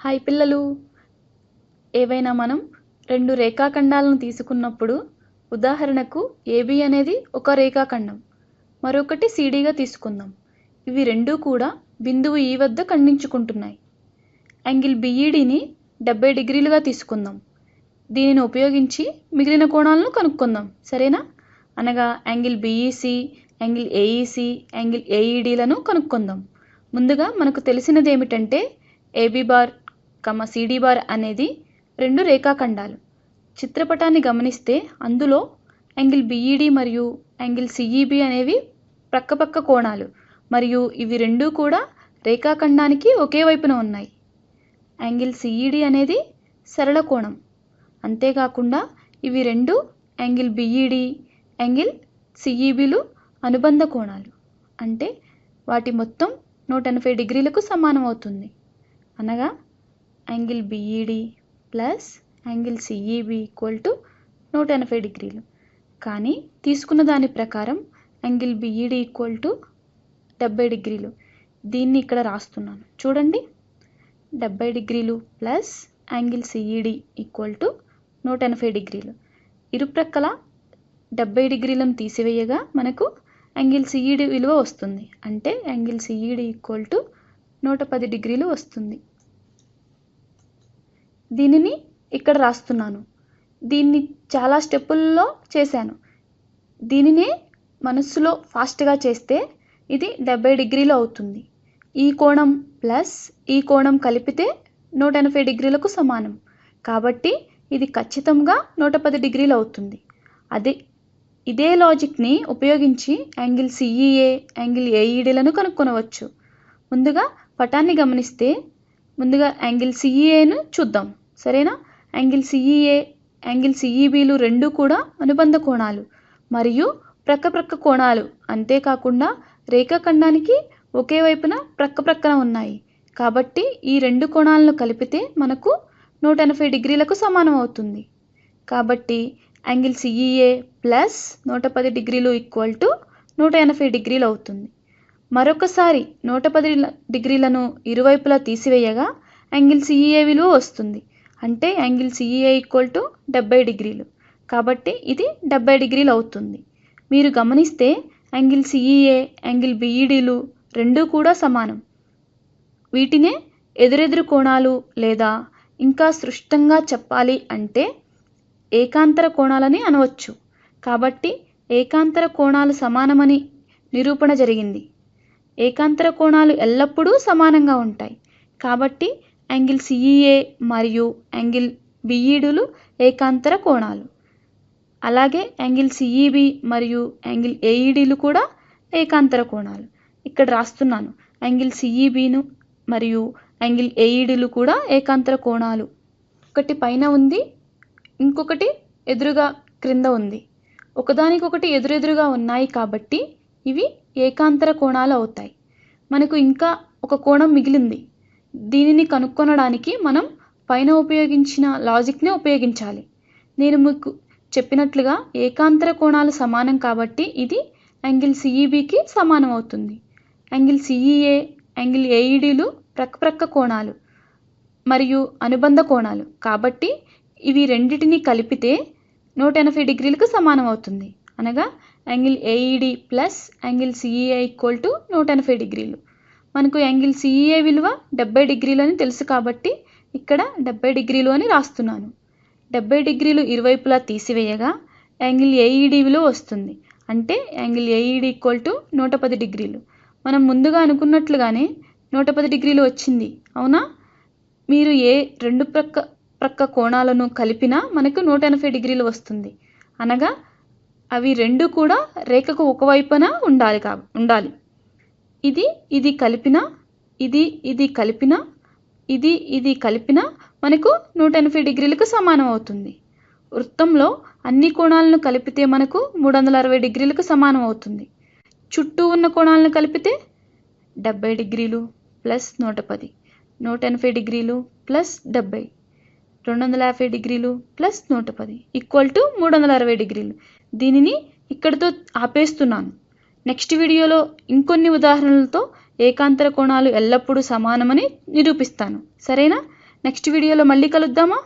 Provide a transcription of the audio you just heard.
Hi పిల్లలు. ఏవైనా మనం రెండు రేఖాఖండాలను తీసుకున్నప్పుడు ఉదాహరణకు ఏబి అనేది ఒక రేఖాఖండం మరొకటి సిడిగా తీసుకుందాం. ఇవి రెండూ కూడా బిందువు ఈ వద్ద ఖండించుకుంటున్నాయి. యాంగిల్ బిఈడిని డెబ్బై డిగ్రీలుగా తీసుకుందాం. దీనిని ఉపయోగించి మిగిలిన కోణాలను కనుక్కుందాం. సరేనా? అనగా angle BEC angle AEC angle ఏఈడీలను కనుక్కుందాం. ముందుగా మనకు తెలిసినది ఏమిటంటే AB bar comma CD bar అనేది రెండు రేఖాఖండాలు. చిత్రపటాన్ని గమనిస్తే అందులో యాంగిల్ బీఈడీ మరియు యాంగిల్ సిఈబి అనేవి ప్రక్కపక్క కోణాలు మరియు ఇవి రెండూ కూడా రేఖాఖండానికి ఒకే వైపున ఉన్నాయి. యాంగిల్ సిఈడి అనేది సరళ కోణం. అంతేకాకుండా ఇవి రెండు యాంగిల్ బిఈడి యాంగిల్ సిఈబిలు అనుబంధ కోణాలు. అంటే వాటి మొత్తం నూట ఎనభై డిగ్రీలకు సమానం అవుతుంది. అనగా angle BED plus angle CEB equal to నూట ఎనభై డిగ్రీలు. కానీ తీసుకున్న దాని ప్రకారం యాంగిల్ బిఈడి ఈక్వల్ టు డెబ్బై డిగ్రీలు. దీన్ని ఇక్కడ రాస్తున్నాను. చూడండి. డెబ్బై డిగ్రీలు plus angle CED equal to నూట ఎనభై డిగ్రీలు. ఇరుప్రక్కల డెబ్బై డిగ్రీలను తీసివేయగా మనకు యాంగిల్ సిఈడి విలువ వస్తుంది. అంటే యాంగిల్ సిఈడి ఈక్వల్ టు నూట పది డిగ్రీలు వస్తుంది. దీనిని ఇక్కడ రాస్తున్నాను. దీన్ని చాలా స్టెప్పుల్లో చేశాను. దీనినే మనస్సులో ఫాస్ట్గా చేస్తే ఇది డెబ్బై డిగ్రీలు అవుతుంది. ఈ కోణం ప్లస్ ఈ కోణం కలిపితే నూట ఎనభై డిగ్రీలకు సమానం. కాబట్టి ఇది ఖచ్చితంగా నూట పది డిగ్రీలు అవుతుంది. అదే ఇదే లాజిక్ని ఉపయోగించి యాంగిల్ సిఈఏ యాంగిల్ ఏఈడీలను కనుక్కొనవచ్చు. ముందుగా పటాన్ని గమనిస్తే ముందుగా యాంగిల్ సిఈఏను చూద్దాం. సరేనా? యాంగిల్ సిఈఏ యాంగిల్ సిఈబీలు రెండు కూడా అనుబంధ కోణాలు. మరియు ప్రక్క ప్రక్క కోణాలు అంతేకాకుండా రేఖాఖండానికి ఒకే వైపున ప్రక్క ప్రక్కన ఉన్నాయి. కాబట్టి ఈ రెండు కోణాలను కలిపితే మనకు నూట ఎనభై డిగ్రీలకు సమానం అవుతుంది. కాబట్టి యాంగిల్ సిఈఏ ప్లస్ నూట పది డిగ్రీలు ఈక్వల్ టు నూట ఎనభై డిగ్రీలు అవుతుంది. మరొకసారి నూట పది డిగ్రీలను ఇరువైపులా తీసివేయగా యాంగిల్ సిఈఏ విలువ వస్తుంది. అంటే యాంగిల్ సిఈఏ ఈక్వల్ టు డెబ్బై డిగ్రీలు. కాబట్టి ఇది డెబ్బై డిగ్రీలు అవుతుంది. మీరు గమనిస్తే యాంగిల్ సిఈఏ యాంగిల్ బిఈడీలు రెండూ కూడా సమానం. వీటినే ఎదురెదురు కోణాలు లేదా ఇంకా సృష్టంగా చెప్పాలి అంటే ఏకాంతర కోణాలని అనవచ్చు. కాబట్టి ఏకాంతర కోణాలు సమానమని నిరూపణ జరిగింది. ఏకాంతర కోణాలు ఎల్లప్పుడూ సమానంగా ఉంటాయి. కాబట్టి యాంగిల్ సిఈఏ మరియు యాంగిల్ బిఈడులు ఏకాంతర కోణాలు. అలాగే యాంగిల్ సిఈబి మరియు యాంగిల్ ఏఈడీలు కూడా ఏకాంతర కోణాలు. ఇక్కడ రాస్తున్నాను. యాంగిల్ సిఈబిను మరియు యాంగిల్ ఏఈడీలు కూడా ఏకాంతర కోణాలు. ఒకటి పైన ఉంది ఇంకొకటి ఎదురుగా క్రింద ఉంది. ఒకదానికొకటి ఎదురెదురుగా ఉన్నాయి కాబట్టి ఇవి ఏకాంతర కోణాలు అవుతాయి. మనకు ఇంకా ఒక కోణం మిగిలింది. దీనిని కనుక్కొనడానికి మనం పైన ఉపయోగించిన లాజిక్నే ఉపయోగించాలి. నేను మీకు చెప్పినట్లుగా ఏకాంతర కోణాలు సమానం కాబట్టి ఇది యాంగిల్ సిఈబికి సమానం అవుతుంది. యాంగిల్ సిఈఏ యాంగిల్ ఏఈడీలు ప్రక్కప్రక్క కోణాలు మరియు అనుబంధ కోణాలు కాబట్టి ఇవి రెండిటిని కలిపితే నూట ఎనభై డిగ్రీలకు సమానం అవుతుంది. అనగా angle AED plus angle CEA equal to నూట ఎనభై డిగ్రీలు. మనకు యాంగిల్ సిఈఏ విలువ డెబ్బై డిగ్రీలు అని తెలుసు కాబట్టి ఇక్కడ డెబ్బై డిగ్రీలు అని రాస్తున్నాను. డెబ్బై డిగ్రీలు ఇరువైపులా తీసివేయగా యాంగిల్ ఏఈడి విలువ వస్తుంది. అంటే యాంగిల్ ఏఈడి ఈక్వల్ టు నూట పది డిగ్రీలు. మనం ముందుగా అనుకున్నట్లుగానే నూట పది డిగ్రీలు వచ్చింది. అవునా? మీరు ఏ రెండు ప్రక్క ప్రక్క కోణాలను కలిపినా మనకు నూట ఎనభై డిగ్రీలు వస్తుంది. అనగా అవి రెండు కూడా రేఖకు ఒకవైపున ఉండాలి కా ఉండాలి. ఇది ఇది కలిపిన ఇది ఇది కలిపిన ఇది ఇది కలిపిన మనకు నూట ఎనభై డిగ్రీలకు సమానం అవుతుంది. వృత్తంలో అన్ని కోణాలను కలిపితే మనకు మూడు వందల అరవై డిగ్రీలకు సమానం అవుతుంది. చుట్టూ ఉన్న కోణాలను కలిపితే డెబ్బై డిగ్రీలు ప్లస్ నూట పది నూట ఎనభై డిగ్రీలు ప్లస్ డెబ్బై రెండు వందల యాభై డిగ్రీలు ప్లస్ నూట పది ఈక్వల్ టు మూడు వందల అరవై డిగ్రీలు. దీనిని ఇక్కడితో ఆపేస్తున్నాను. నెక్స్ట్ వీడియోలో ఇంకొన్ని ఉదాహరణలతో ఏకాంతర కోణాలు ఎల్లప్పుడూ సమానమని నిరూపిస్తాను. సరేనా? నెక్స్ట్ వీడియోలో మళ్ళీ కలుద్దామా?